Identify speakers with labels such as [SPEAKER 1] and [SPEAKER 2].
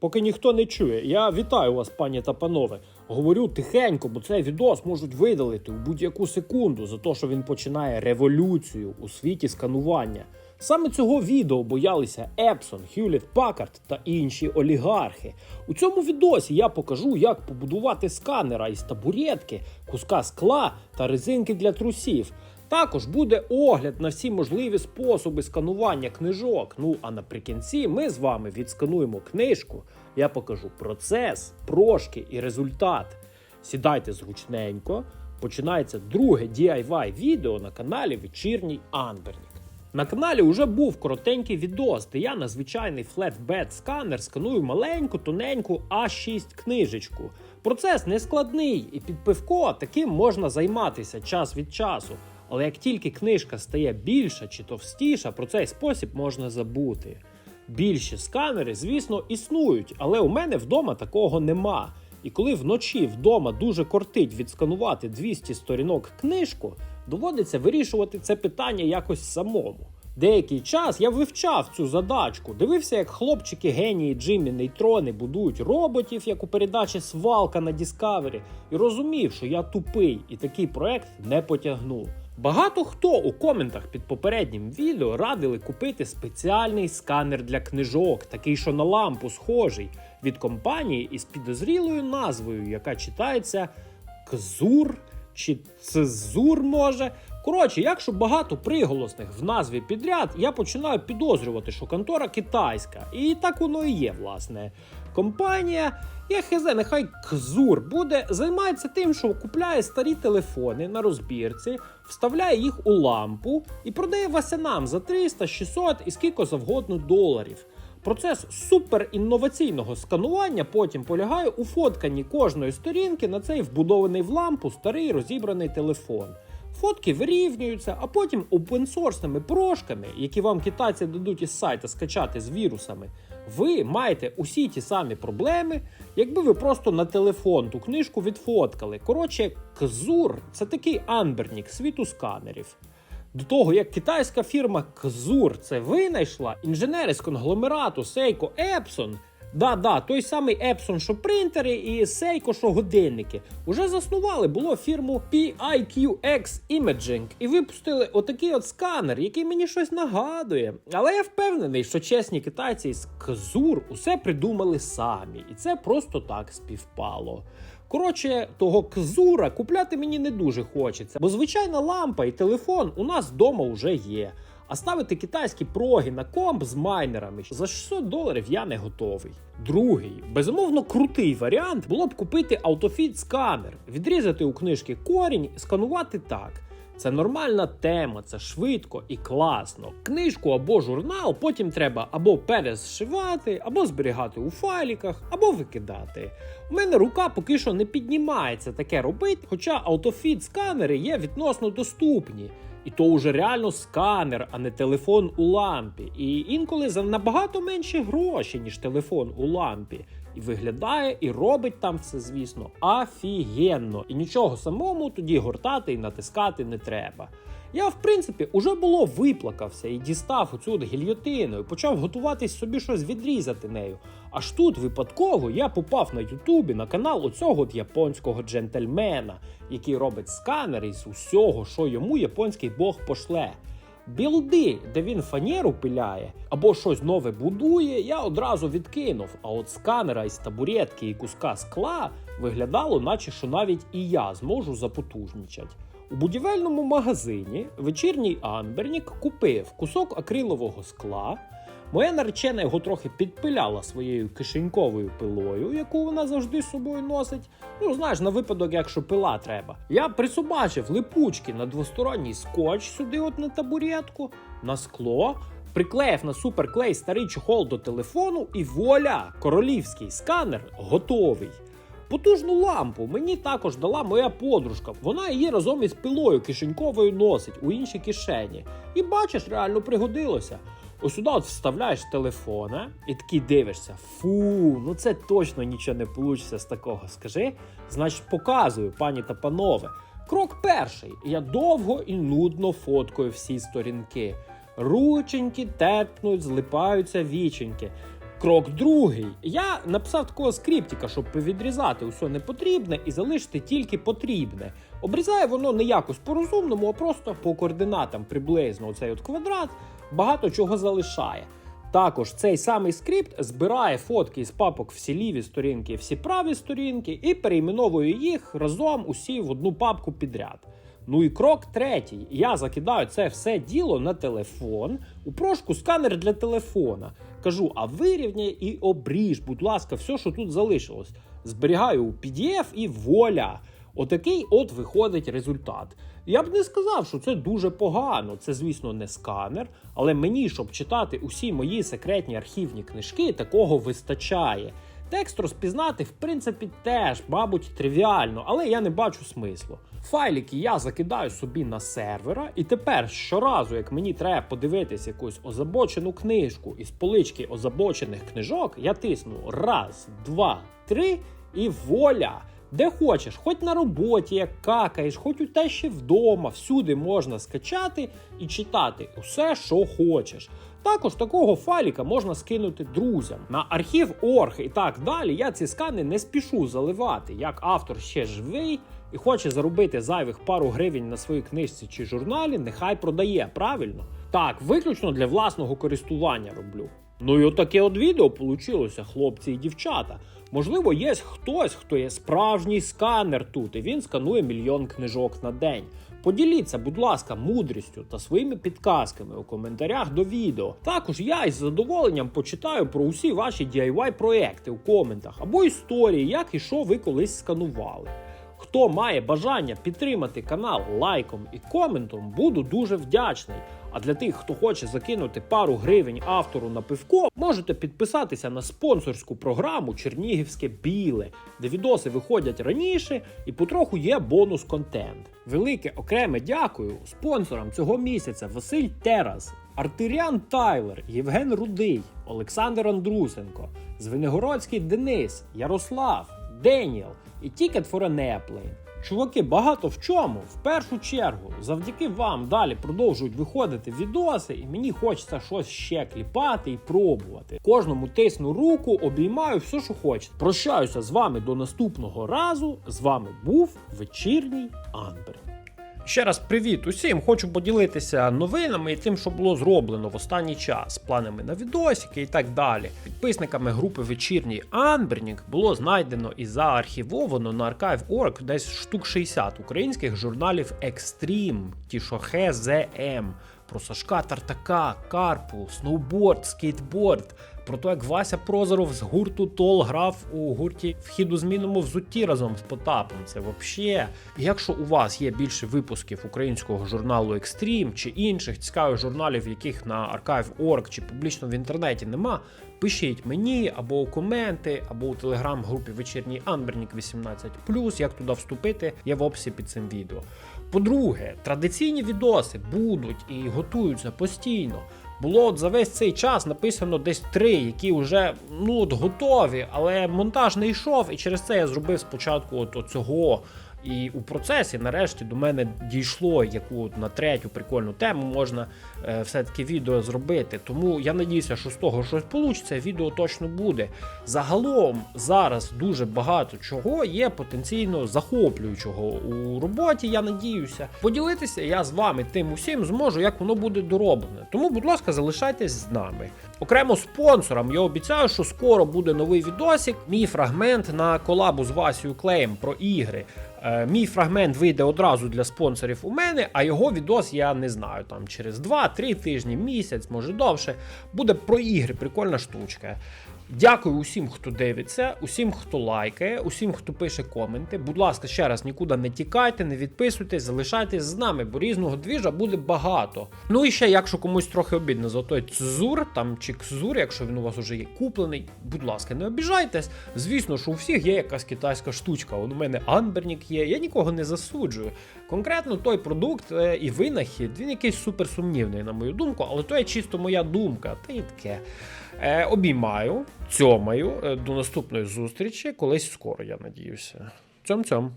[SPEAKER 1] Поки ніхто не чує, я вітаю вас, пані та панове. Говорю тихенько, бо цей відос можуть видалити в будь-яку секунду за те, що він починає революцію у світі сканування. Саме цього відео боялися Epson, Hewlett Packard та інші олігархи. У цьому відосі я покажу, як побудувати сканера із табуретки, куска скла та резинки для трусів. Також буде огляд на всі можливі способи сканування книжок. Ну а наприкінці ми з вами відскануємо книжку. Я покажу процес, прошки і результат. Сідайте зручненько. Починається друге DIY відео на каналі Вечірній Анбернік. На каналі вже був коротенький відос, де я на звичайний флетбед сканер сканую маленьку, тоненьку А6 книжечку. Процес не складний, і під пивко таким можна займатися час від часу. Але як тільки книжка стає більша чи товстіша, про цей спосіб можна забути. Більші сканери, звісно, існують, але у мене вдома такого нема. І коли вночі вдома дуже кортить відсканувати 200 сторінок книжку, доводиться вирішувати це питання якось самому. Деякий час я вивчав цю задачку, дивився, як хлопчики генії Джиммі Нейтрони будують роботів, як у передачі Свалка на Discovery, і розумів, що я тупий і такий проект не потягну. Багато хто у коментах під попереднім відео радили купити спеціальний сканер для книжок, такий, що на лампу схожий, від компанії із підозрілою назвою, яка читається Кзур чи Цезур може. Коротше, якщо багато приголосних в назві підряд, я починаю підозрювати, що контора китайська. І так воно і є, власне. Компанія, я хз, нехай Кзур буде, займається тим, що купляє старі телефони на розбірці, вставляє їх у лампу і продає васянам за 300, 600 і скільки завгодно доларів. Процес суперінноваційного сканування потім полягає у фотканні кожної сторінки на цей вбудований в лампу старий розібраний телефон. Фотки вирівнюються, а потім опенсорсними прошками, які вам китайці дадуть із сайта скачати з вірусами, ви маєте усі ті самі проблеми, якби ви просто на телефон ту книжку відфоткали. Коротше, Кзур це такий анбернік світу сканерів. До того, як китайська фірма Кзур це винайшла, інженери з конгломерату Seiko Epson, да-да, той самий Epson, що принтери, і Seiko, що годинники, уже заснували було фірму PIQX Imaging і випустили отакий от сканер, який мені щось нагадує. Але я впевнений, що чесні китайці з Кзур усе придумали самі, і це просто так співпало. Коротше, того кзура купляти мені не дуже хочеться, бо звичайна лампа і телефон у нас вдома вже є. А ставити китайські проги на комп з майнерами за 600 доларів я не готовий. Другий, безумовно, крутий варіант було б купити автофіт сканер, відрізати у книжки корінь сканувати так. Це нормальна тема, це швидко і класно. Книжку або журнал потім треба або перезшивати, або зберігати у файліках, або викидати. У мене рука поки що не піднімається таке робити, хоча автофіт сканери є відносно доступні. І то вже реально сканер, а не телефон у лампі. І інколи за набагато менші гроші, ніж телефон у лампі. І виглядає і робить там все, звісно, офігенно. І нічого самому тоді гортати і натискати не треба. Я, в принципі, уже було виплакався і дістав оцю от гільйотину і почав готуватись собі щось відрізати нею. Аж тут випадково я попав на Ютубі на канал оцього от японського джентльмена, який робить сканери з усього, що йому японський бог пошле. Білди, де він фанеру пиляє або щось нове будує, я одразу відкинув. А от сканера із табуретки і куска скла виглядало, наче що навіть і я зможу запотужнічать. У будівельному магазині вечірній Анбернік купив кусок акрилового скла. Моя наречена його трохи підпиляла своєю кишеньковою пилою, яку вона завжди з собою носить. Ну, знаєш, на випадок, якщо пила треба. Я присобачив липучки на двосторонній скотч сюди, от на табуретку, на скло, приклеїв на суперклей старий чохол до телефону, і вуаля! Королівський сканер готовий. Потужну лампу мені також дала моя подружка. Вона її разом із пилою кишеньковою носить у іншій кишені. І бачиш, реально пригодилося. Ось сюди от вставляєш телефона і такий дивишся. Фу, ну це точно нічого не вийде з такого. Скажи, значить, показую, пані та панове. Крок перший. Я довго і нудно фоткаю всі сторінки. Рученьки терпнуть, злипаються віченьки. Крок другий. Я написав такого скриптика, щоб відрізати усе непотрібне і залишити тільки потрібне. Обрізає воно не якось по-розумному, а просто по координатам приблизно оцей от квадрат багато чого залишає. Також цей самий скрипт збирає фотки з папок всі ліві сторінки, всі праві сторінки і перейменовує їх разом усі в одну папку підряд. Ну і крок третій. Я закидаю це все діло на телефон у прошку сканер для телефона. Кажу, а вирівняй і обріж, будь ласка, все, що тут залишилось. Зберігаю у PDF і воля. Отакий от виходить результат. Я б не сказав, що це дуже погано. Це, звісно, не сканер, але мені, щоб читати усі мої секретні архівні книжки, такого вистачає. Текст розпізнати, в принципі, теж, мабуть, тривіально, але я не бачу смислу. Файлики я закидаю собі на сервера, і тепер щоразу, як мені треба подивитись якусь озабочену книжку із полички озабочених книжок, я тисну раз, два, три і воля. Де хочеш, хоч на роботі, як какаєш, хоч у те ще вдома, всюди можна скачати і читати усе, що хочеш. Також такого файліка можна скинути друзям на архів орг і так далі. Я ці скани не спішу заливати. Як автор ще живий і хоче заробити зайвих пару гривень на своїй книжці чи журналі, нехай продає правильно. Так, виключно для власного користування роблю. Ну і отаке от відео получилося, хлопці і дівчата. Можливо, є хтось, хто є справжній сканер тут, і він сканує мільйон книжок на день. Поділіться, будь ласка, мудрістю та своїми підказками у коментарях до відео. Також я із задоволенням почитаю про усі ваші DIY проекти у коментах або історії, як і що ви колись сканували. Хто має бажання підтримати канал лайком і коментом, буду дуже вдячний. А для тих, хто хоче закинути пару гривень автору на пивко, можете підписатися на спонсорську програму Чернігівське біле, де відоси виходять раніше і потроху є бонус контент. Велике окреме дякую спонсорам цього місяця Василь Терас, Артирян Тайлер, Євген Рудий, Олександр Андрусенко, Звенигородський Денис, Ярослав, Деніел і Ticket for an Airplane. Чуваки, багато в чому. В першу чергу, завдяки вам далі продовжують виходити відоси, і мені хочеться щось ще кліпати і пробувати. Кожному тисну руку, обіймаю все, що хочете. Прощаюся з вами до наступного разу. З вами був вечірній Амбер. Ще раз привіт усім! Хочу поділитися новинами і тим, що було зроблено в останній час, планами на відосики і так далі. Підписниками групи вечірній Анбернік було знайдено і заархівовано на Archive.org десь штук 60 українських журналів Extreme, ті, що ХЗМ, про Сашка Тартака, Карпу, сноуборд, скейтборд. Про те, як Вася Прозоров з гурту Тол грав у гурті вхід у змінному взутті разом з Потапом. Це вообще. Якщо у вас є більше випусків українського журналу Extreme чи інших цікавих журналів, яких на Archive.org чи публічно в інтернеті нема, пишіть мені або у коменти, або у телеграм-групі вечірній Анбернік 18 Як туди вступити, є в описі під цим відео. По-друге, традиційні відоси будуть і готуються постійно. Було от за весь цей час написано десь три, які вже ну от готові, але монтаж не йшов, і через це я зробив спочатку от, цього. І у процесі, нарешті, до мене дійшло, яку на третю прикольну тему можна е, все-таки відео зробити. Тому я надіюся, що з того щось вийде, відео точно буде. Загалом зараз дуже багато чого є потенційно захоплюючого у роботі. Я надіюся. Поділитися я з вами тим усім зможу, як воно буде дороблене. Тому, будь ласка, залишайтесь з нами. Окремо спонсорам я обіцяю, що скоро буде новий відосик. Мій фрагмент на колабу з Васію Клеєм про ігри. Е, Мій фрагмент вийде одразу для спонсорів у мене, а його відос я не знаю. Там через 2-3 тижні, місяць, може довше. Буде про ігри, прикольна штучка. Дякую усім, хто дивиться, усім, хто лайкає, усім, хто пише коменти. Будь ласка, ще раз нікуди не тікайте, не відписуйтесь, залишайтесь з нами, бо різного двіжа буде багато. Ну і ще, якщо комусь трохи обідно за той цзур там чи кзур, якщо він у вас вже є куплений, будь ласка, не обіжайтесь. Звісно, що у всіх є якась китайська штучка. У мене Анбернік є, я нікого не засуджую. Конкретно той продукт е, і винахід, він якийсь суперсумнівний, на мою думку, але то є чисто моя думка. Та й таке. Е, обіймаю, цьомаю. Е, До наступної зустрічі. Колись скоро, я надіюся. Цьом-цьом.